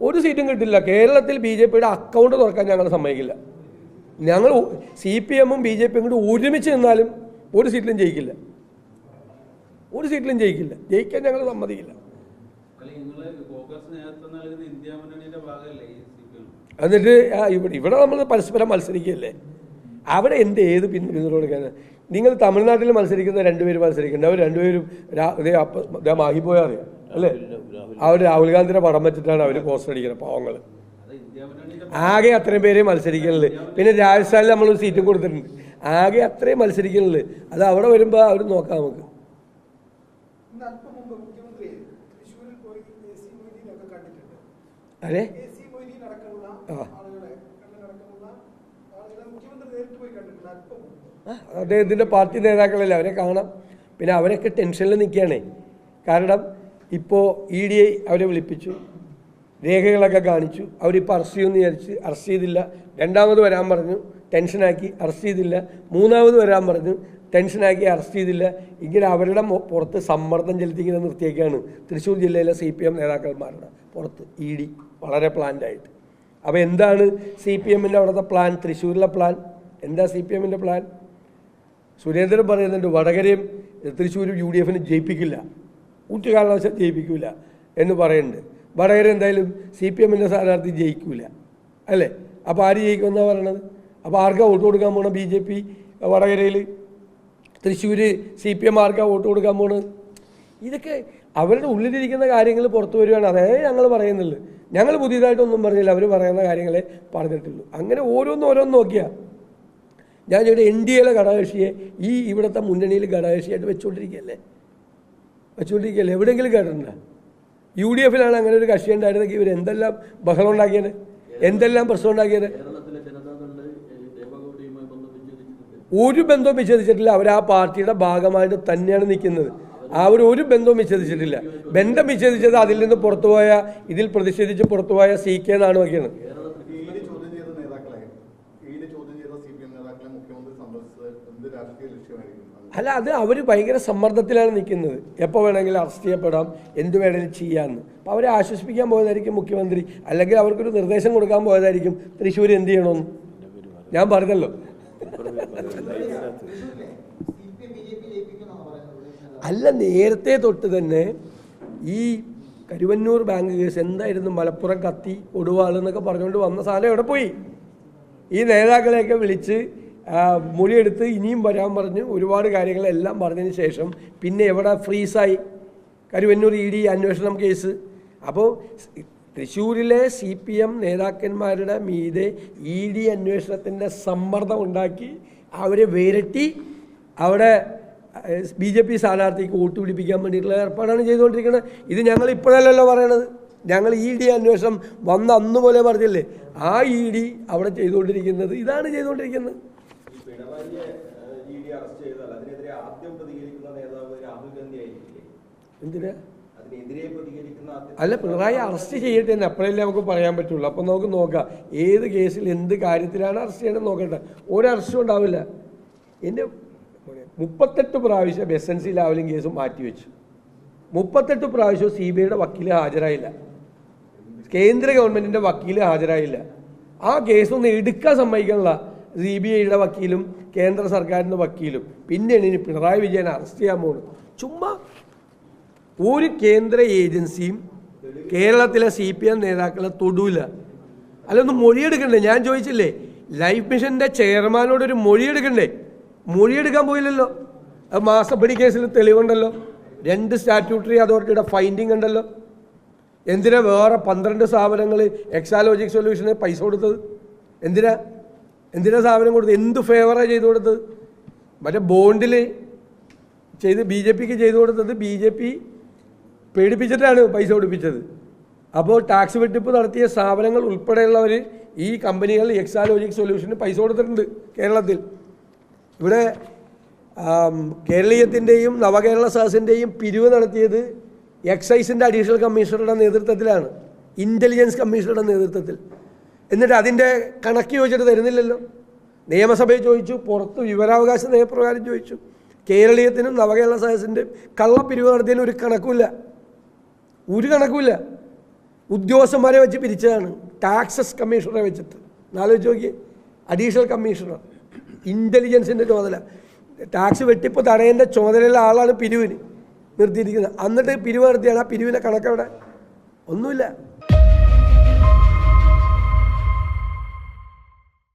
ഒരു സീറ്റും കിട്ടില്ല. കേരളത്തിൽ ബി ജെ പിയുടെ അക്കൗണ്ട് തുറക്കാൻ ഞങ്ങൾ സമ്മതിക്കില്ല. ഞങ്ങൾ സി പി എമ്മും ബി ജെ പിയും കൂടി ഒരുമിച്ച് നിന്നാലും ഒരു സീറ്റിലും ജയിക്കില്ല. ഒരു സീറ്റിലും ജയിക്കില്ല. ജയിക്കാൻ ഞങ്ങൾ സമ്മതിക്കില്ല. എന്നിട്ട് ഇവിടെ ഇവിടെ നമ്മൾ പരസ്പരം മത്സരിക്കുകയല്ലേ? അവിടെ എന്ത് ഏത് പിൻ പിന്തുണ നിങ്ങൾ തമിഴ്നാട്ടിൽ മത്സരിക്കുന്ന രണ്ടുപേരും മത്സരിക്കുന്നുണ്ട് അവർ രണ്ടുപേരും രാ- അല്ലേ? അവർ രാഹുൽ ഗാന്ധിയുടെ പടം വെച്ചിട്ടാണ് അവർ പോസ്റ്റർ അടിക്കുന്നത് പാവങ്ങൾ ആകെ അത്രയും പേരെ മത്സരിക്കുന്നുള്ളു പിന്നെ രാജസ്ഥാനിൽ നമ്മൾ സീറ്റും കൊടുത്തിട്ടുണ്ട്. ആകെ അത്രയും മത്സരിക്കുന്നുള്ളു അത് അവിടെ വരുമ്പോൾ അവർ നോക്കാം നമുക്ക്. അതെ? അദ്ദേഹത്തിന്റെ ആ, അദ്ദേഹത്തിന്റെ പാർട്ടി നേതാക്കളല്ലേ? അവരെ കാണാം. പിന്നെ അവരൊക്കെ ടെൻഷനിൽ നിൽക്കുകയാണേ. കാരണം ഇപ്പോൾ ഇ ഡി ഐ അവരെ വിളിപ്പിച്ചു. രേഖകളൊക്കെ കാണിച്ചു. അവരിപ്പോൾ അറസ്റ്റ് ചെയ്യുമെന്ന് വിചാരിച്ച് അറസ്റ്റ് ചെയ്തില്ല. രണ്ടാമത് വരാൻ പറഞ്ഞു. ടെൻഷനാക്കി അറസ്റ്റ് ചെയ്തില്ല. മൂന്നാമത് വരാൻ പറഞ്ഞു. ടെൻഷനാക്കി അറസ്റ്റ് ചെയ്തില്ല. ഇങ്ങനെ അവരുടെ പുറത്ത് സമ്മർദ്ദം ചെലുത്തി ഇങ്ങനെ നിർത്തിയേക്കാണ്. തൃശ്ശൂർ ജില്ലയിലെ സി പി എം നേതാക്കന്മാരുടെ പുറത്ത് ഇ ഡി വളരെ പ്ലാൻഡായിട്ട് അപ്പോൾ എന്താണ് സി പി എമ്മിന്റെ അവിടുത്തെ പ്ലാൻ തൃശ്ശൂരിലെ പ്ലാൻ എന്താ സി പി എമ്മിന്റെ പ്ലാൻ സുരേന്ദ്രൻ പറയുന്നുണ്ട് വടകരയും തൃശ്ശൂരും യു ഡി എഫിന് ജയിപ്പിക്കില്ല. ഊറ്റ കാരണവശാൽ ജയിപ്പിക്കില്ല എന്ന് പറയുന്നുണ്ട്. വടകര എന്തായാലും സി പി എമ്മിന്റെ സ്ഥാനാർത്ഥി ജയിക്കില്ല അല്ലേ? അപ്പോൾ ആര് ജയിക്കുമെന്നാണ് പറയണത്? അപ്പോൾ ആർക്കാ വോട്ട് കൊടുക്കാൻ പോകണം ബി ജെ പി വടകരയിൽ തൃശ്ശൂർ സി പി എം ആർക്കാ വോട്ട് കൊടുക്കാൻ പോകണത് ഇതൊക്കെ അവരുടെ ഉള്ളിലിരിക്കുന്ന കാര്യങ്ങൾ പുറത്തു വരുവാണ്. അതേ ഞങ്ങൾ പറയുന്നുള്ളൂ. ഞങ്ങൾ പുതിയതായിട്ടൊന്നും പറഞ്ഞില്ല. അവർ പറയുന്ന കാര്യങ്ങളെ പറഞ്ഞിട്ടുള്ളൂ. അങ്ങനെ ഓരോന്ന് ഓരോന്ന് നോക്കിയാൽ ഞാൻ ഇവിടെ എൻ ഡി എയിലെ ഘടകകക്ഷിയെ ഈ ഇവിടുത്തെ മുന്നണിയിൽ ഘടകകക്ഷിയായിട്ട് വെച്ചുകൊണ്ടിരിക്കുകയല്ലേ വെച്ചുകൊണ്ടിരിക്കുകയല്ലേ എവിടെയെങ്കിലും കേട്ടിട്ടുണ്ടോ? യു ഡി എഫിലാണ് അങ്ങനെ ഒരു കക്ഷി ഉണ്ടായിരുന്നെങ്കിൽ ഇവർ എന്തെല്ലാം ബഹളം ഉണ്ടാക്കിയത്? എന്തെല്ലാം പ്രശ്നം ഉണ്ടാക്കിയത്? ഒരു ബന്ധവും വിച്ഛേദിച്ചിട്ടില്ല. അവർ ആ പാർട്ടിയുടെ ഭാഗമായിട്ട് തന്നെയാണ് നിൽക്കുന്നത്. അവർ ഒരു ബന്ധവും വിച്ഛേദിച്ചിട്ടില്ല. ബന്ധം വിച്ഛേദിച്ചത് അതിൽ നിന്ന് പുറത്തുപോയ ഇതിൽ പ്രതിഷേധിച്ച് പുറത്തുപോയ സി കെ എന്നാണ് വയ്ക്കുന്നത് ഈയിടെ ചോദ്യം ചെയ്ത നേതാക്കളെ ഈയിടെ ചോദ്യം ചെയ്ത സി പി എം രാഷ്ട്രീയ ലക്ഷ്യമായിരിക്കും? അല്ല അത് അവർ ഭയങ്കര സമ്മർദ്ദത്തിലാണ് നിൽക്കുന്നത്. എപ്പോൾ വേണമെങ്കിലും അറസ്റ്റ് ചെയ്യപ്പെടാം എന്ത് വേണമെങ്കിലും ചെയ്യാമെന്ന് അപ്പോൾ അവരെ ആശ്വസിപ്പിക്കാൻ പോയതായിരിക്കും മുഖ്യമന്ത്രി. അല്ലെങ്കിൽ അവർക്കൊരു നിർദ്ദേശം കൊടുക്കാൻ പോയതായിരിക്കും. തൃശ്ശൂർ എന്ത് ചെയ്യണമെന്ന് ഞാൻ പറഞ്ഞല്ലോ. അല്ല നേരത്തെ തൊട്ട് തന്നെ ഈ കരുവന്നൂർ ബാങ്ക് കേസ് എന്തായിരുന്നു? മലപ്പുറം കത്തി ഒടുവാളെന്നൊക്കെ പറഞ്ഞുകൊണ്ട് വന്ന സാധനം എവിടെ പോയി? ഈ നേതാക്കളെയൊക്കെ വിളിച്ച് മൊഴിയെടുത്ത് ഇനിയും വരാൻ പറഞ്ഞ് ഒരുപാട് കാര്യങ്ങളെല്ലാം പറഞ്ഞതിന് ശേഷം പിന്നെ എവിടെ ഫ്രീസായി? കരുവന്നൂർ ഇ ഡി അന്വേഷണം കേസ്. അപ്പോൾ തൃശ്ശൂരിലെ സി പി എം നേതാക്കന്മാരുടെ മീതെ ഇ ഡി അന്വേഷണത്തിന്റെ സമ്മർദ്ദം ഉണ്ടാക്കി അവരെ വേരട്ടി അവിടെ ബി ജെ പി സ്ഥാനാർത്ഥിക്ക് വോട്ട് പിടിപ്പിക്കാൻ വേണ്ടിയിട്ടുള്ള ഏർപ്പാടാണ് ചെയ്തുകൊണ്ടിരിക്കുന്നത്. ഇത് ഞങ്ങൾ ഇപ്പോഴല്ലല്ലോ പറയണത്. ഞങ്ങൾ ഇ ഡി അന്വേഷണം വന്ന അന്ന് പോലെ പറഞ്ഞില്ലേ? ആ ഇ ഡി അവിടെ ചെയ്തുകൊണ്ടിരിക്കുന്നത്. ഇതാണ് ചെയ്തുകൊണ്ടിരിക്കുന്നത്. പിണറായിയെ ഇ ഡി അറസ്റ്റ് ചെയ്താൽ അതിനെതിരെ ആദ്യം പ്രതികരിക്കുന്ന നേതാവ് രാഹുൽ ഗാന്ധി ആയിരിക്കില്ലേ? എന്തിനാ? അല്ല പിണറായി അറസ്റ്റ് ചെയ്യട്ടെ എന്ന് അപ്പോഴല്ലേ നമുക്ക് പറയാൻ പറ്റുള്ളൂ. അപ്പം നമുക്ക് നോക്കാം. ഏത് കേസിൽ എന്ത് കാര്യത്തിലാണ് അറസ്റ്റ് ചെയ്യണമെന്ന് നോക്കട്ടെ. ഒരു അറസ്റ്റും ഉണ്ടാവില്ല. എന്റെ മുപ്പത്തെട്ട് പ്രാവശ്യം S N C Lavalin case മാറ്റിവെച്ചു. മുപ്പത്തെട്ട് പ്രാവശ്യം സി ബി ഐയുടെ വക്കീൽ ഹാജരായില്ല. കേന്ദ്ര ഗവൺമെന്റിന്റെ വക്കീൽ ഹാജരായില്ല. ആ കേസൊന്നും എടുക്കാൻ സമ്മതിക്കാനുള്ള സി ബി ഐയുടെ വക്കീലും കേന്ദ്ര സർക്കാരിന്റെ വക്കീലും. പിന്നെയാണ് ഇനി പിണറായി വിജയനെ അറസ്റ്റ് ചെയ്യാൻ പോകുന്നത്. ചുമ്മാ ഒരു കേന്ദ്ര ഏജൻസിയും കേരളത്തിലെ സി പി എം നേതാക്കളെ തൊടൂല. അല്ലൊന്ന് മൊഴിയെടുക്കണ്ടേ? ഞാൻ ചോദിച്ചില്ലേ? ലൈഫ് മിഷന്റെ ചെയർമാനോട് ഒരു മൊഴിയെടുക്കണ്ടേ? മൊഴിയെടുക്കാൻ പോയില്ലല്ലോ. മാസപ്പടി കേസിൽ തെളിവുണ്ടല്ലോ. രണ്ട് സ്റ്റാറ്റ്യൂട്ടറി അതോറിറ്റിയുടെ ഫൈൻഡിങ് ഉണ്ടല്ലോ. എന്തിനാ വേറെ പന്ത്രണ്ട് സ്ഥാപനങ്ങൾ എക്സാലോജിക് സൊല്യൂഷന് പൈസ കൊടുത്തത്? എന്തിനാ? എന്തിനാ സ്ഥാപനം കൊടുത്തത്? എന്ത് ഫേവറാണ് ചെയ്തു കൊടുത്തത്? മറ്റേ ബോണ്ടിൽ ചെയ്ത് ബി ജെ പിക്ക് ചെയ്തു കൊടുത്തത് ബി ജെ പി പേടിപ്പിച്ചിട്ടാണ് പൈസ കൊടുപ്പിച്ചത്. അപ്പോൾ ടാക്സ് വെട്ടിപ്പ് നടത്തിയ സ്ഥാപനങ്ങൾ ഉൾപ്പെടെയുള്ളവർ ഈ കമ്പനികൾ എക്സാലോജിക് സൊല്യൂഷന് പൈസ കൊടുത്തിട്ടുണ്ട് കേരളത്തിൽ. ഇവിടെ കേരളീയത്തിന്റെയും നവകേരള സദസ്സിന്റെയും പിരിവ് നടത്തിയത് എക്സൈസിന്റെ അഡീഷണൽ കമ്മീഷണറുടെ നേതൃത്വത്തിലാണ്. ഇന്റലിജൻസ് കമ്മീഷണറുടെ നേതൃത്വത്തിൽ. എന്നിട്ട് അതിന്റെ കണക്ക് ചോദിച്ചിട്ട് തരുന്നില്ലല്ലോ. നിയമസഭയിൽ ചോദിച്ചു പുറത്ത് വിവരാവകാശ നിയമപ്രകാരം ചോദിച്ചു. കേരളീയത്തിനും നവകേരള സദസ്സിന്റെ കള്ളപ്പിരിവ് നടത്തിയതിന് ഒരു കണക്കുമില്ല. ഒരു കണക്കുമില്ല. ഉദ്യോഗസ്ഥന്മാരെ വെച്ച് പിരിച്ചതാണ്. ടാക്സസ് കമ്മീഷണറെ വെച്ചിട്ട്. നാലോചിച്ച് നോക്കി അഡീഷണൽ കമ്മീഷണർ ഇന്റലിജൻസിന്റെ ചുമതല. ടാക്സ് വെട്ടിപ്പ് തടയേണ്ട ചുമതലയുള്ള ആളാണ് പിരിവിന് നിർത്തിയിരിക്കുന്നത്. എന്നിട്ട് പിരിവ് നടത്തിയാണ് ആ പിരിവിന്റെ കണക്കവിടെ? ഒന്നുമില്ല.